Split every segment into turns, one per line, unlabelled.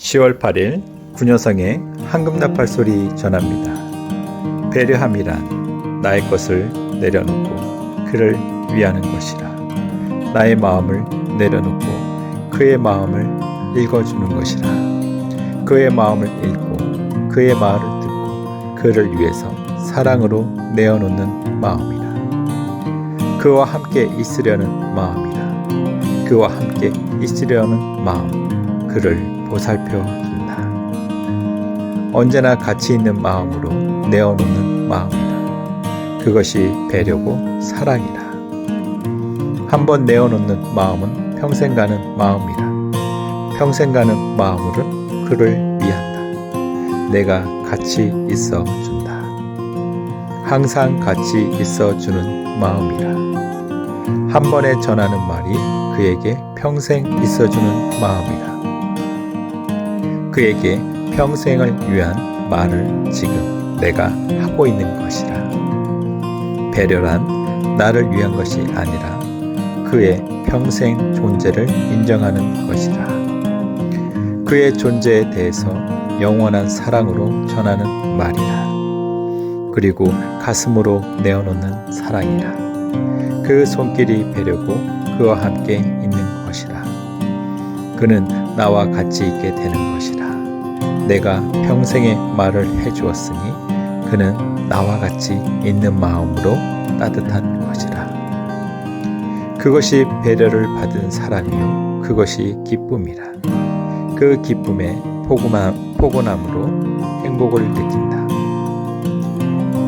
10월 8일 군여성의 황금나팔 소리 전합니다. 배려함이란 나의 것을 내려놓고 그를 위하는 것이라. 나의 마음을 내려놓고 그의 마음을 읽어주는 것이라. 그의 마음을 읽고 그의 말을 듣고 그를 위해서 사랑으로 내어놓는 마음이라. 그와 함께 있으려는 마음이라. 그와 함께 있으려는 마음. 그를 보살펴 준다. 언제나 가치 있는 마음으로 내어놓는 마음이다. 그것이 배려고 사랑이라. 한번 내어놓는 마음은 평생 가는 마음이라. 평생 가는 마음으로 그를 위한다. 내가 같이 있어 준다. 항상 같이 있어 주는 마음이라. 한 번에 전하는 말이 그에게 평생 있어 주는 마음이라. 그에게 평생을 위한 말을 지금 내가 하고 있는 것이라. 배려란 나를 위한 것이 아니라 그의 평생 존재를 인정하는 것이라. 그의 존재에 대해서 영원한 사랑으로 전하는 말이라. 그리고 가슴으로 내어놓는 사랑이라. 그 손길이 배려고 그와 함께 있는 것이라. 그는 나와 같이 있게 되는 것이라. 내가 평생의 말을 해 주었으니 그는 나와 같이 있는 마음으로 따뜻한 것이라. 그것이 배려를 받은 사람이요. 그것이 기쁨이라. 그 기쁨에 포근함, 포근함으로 행복을 느낀다.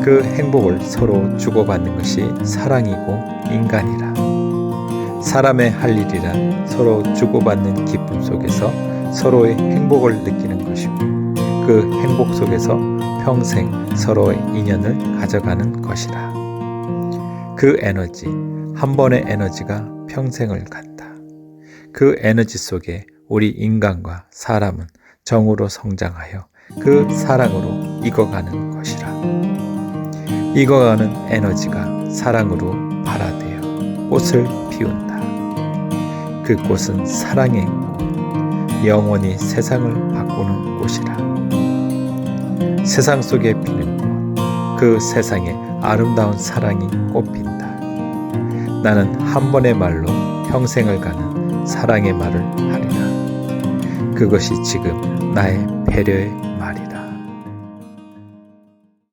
그 행복을 서로 주고받는 것이 사랑이고 인간이라. 사람의 할 일이란 서로 주고받는 기쁨 속에서 서로의 행복을 느끼는 것이고 그 행복 속에서 평생 서로의 인연을 가져가는 것이라. 그 에너지, 한 번의 에너지가 평생을 간다. 그 에너지 속에 우리 인간과 사람은 정으로 성장하여 그 사랑으로 익어가는 것이라. 익어가는 에너지가 사랑으로 발화되어 꽃을 피운다. 그 꽃은 사랑의 꽃, 영원히 세상을 바꾸는 꽃이라. 세상 속에 피는 꽃, 그 세상에 아름다운 사랑이 꽃핀다. 나는 한 번의 말로 평생을 가는 사랑의 말을 하리라. 그것이 지금 나의 배려의